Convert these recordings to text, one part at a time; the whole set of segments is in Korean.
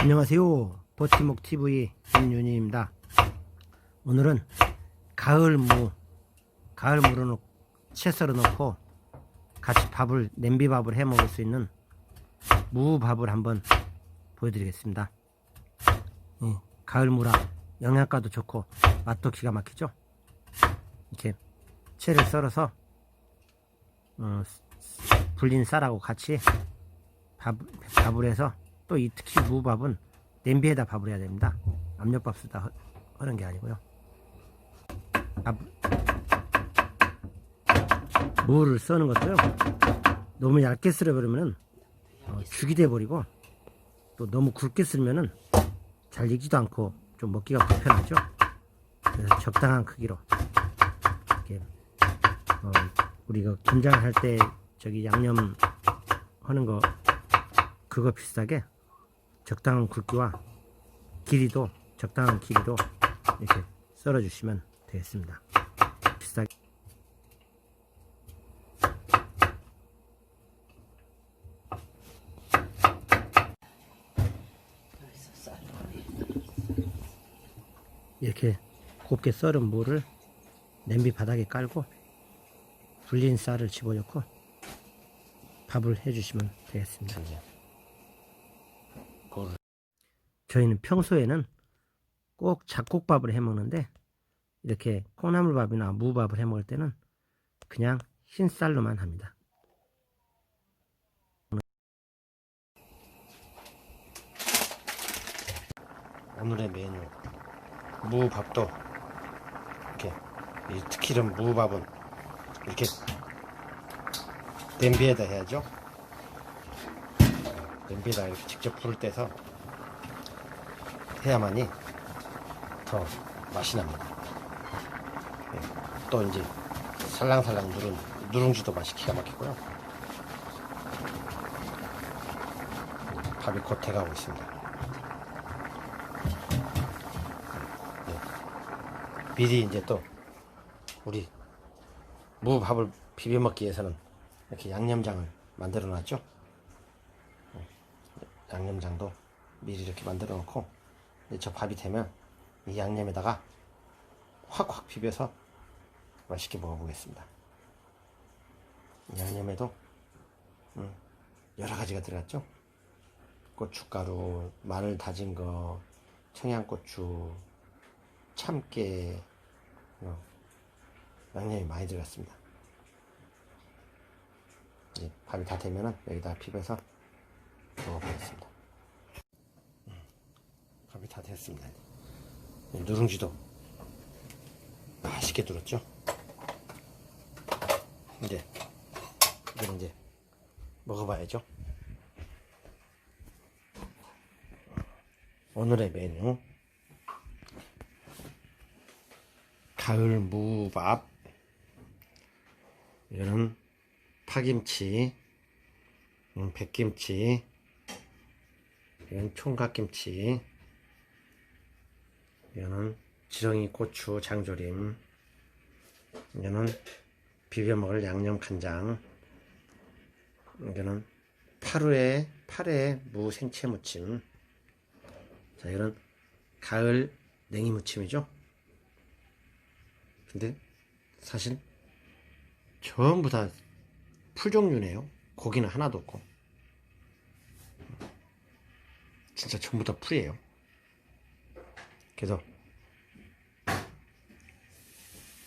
안녕하세요. 버티목 TV 김윤희입니다. 오늘은 가을무, 가을무로 채 썰어 놓고 같이 밥을 냄비밥을 해 먹을 수 있는 무밥을 한번 보여드리겠습니다. 예, 가을무라 영양가도 좋고 맛도 기가 막히죠. 이렇게 채를 썰어서 어, 불린 쌀하고 같이 밥, 밥을 해서 또 이 특히 무밥은 냄비에다 밥을 해야 됩니다. 압력밥솥에다 하- 하는 게 아니고요. 밥, 무를 써는 것도요. 너무 얇게 썰어버리면은 어, 죽이 돼버리고 또 너무 굵게 썰면은 잘 익지도 않고 좀 먹기가 불편하죠. 그래서 적당한 크기로 이렇게 어, 우리 가 김장을 할때 저기 양념 하는 거 그거 비슷하게 적당한 굵기와 길이도 적당한 길이로 이렇게 썰어 주시면 되겠습니다. 비슷하게 이렇게 곱게 썰은 무를 냄비 바닥에 깔고 불린 쌀을 집어넣고 밥을 해주시면 되겠습니다. 저희는 평소에는 꼭 잡곡밥을 해 먹는데 이렇게 콩나물밥이나 무밥을 해 먹을 때는 그냥 흰쌀로만 합니다. 오늘의 메뉴 무밥도 이렇게 이 특히 이런 무밥은 이렇게 냄비에다 해야죠. 냄비에다 이렇게 직접 불을 떼서 해야만이 더 맛이 납니다. 예, 또 이제 살랑살랑 누른 누룽지도 맛이 기가 막히고요. 밥이 곧 돼가고 있습니다. 예, 미리 이제 또 우리 무밥을 비벼 먹기 위해서는 이렇게 양념장을 만들어 놨죠. 예, 양념장도 미리 이렇게 만들어 놓고 저 밥이 되면 이 양념에다가 확확 비벼서 맛있게 먹어보겠습니다. 이 양념에도 음, 여러 가지가 들어갔죠. 고춧가루, 마늘 다진 거, 청양고추, 참깨, 어, 양념이 많이 들어갔습니다. 밥이 다 되면은 여기다 비벼서 먹어보겠습니다. 다 됐습니다. 이 누룽지도 맛있게 들었죠? 이제 이제 이제 먹어봐야죠. 오늘의 메뉴 가을 무밥 이거는 파김치 음, 백김치 이건 총각김치 이거는 지렁이 고추 장조림. 이거는 비벼 먹을 양념 간장. 이거는 파루에 파래 무 생채 무침. 자 이거는 가을 냉이 무침이죠? 근데 사실 전부 다 풀 종류네요. 고기는 하나도 없고. 진짜 전부 다 풀이에요 그래서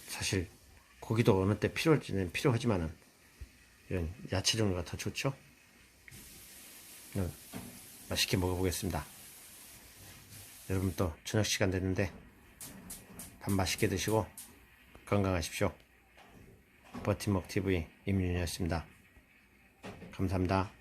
사실 고기도 어느 때 필요할지는 필요하지만은 이런 야채 종류가 더 좋죠. 음, 맛있게 먹어보겠습니다. 여러분 또 저녁 시간 됐는데 밥 맛있게 드시고 건강하십시오. 버팀목 TV 임윤이었습니다. 감사합니다.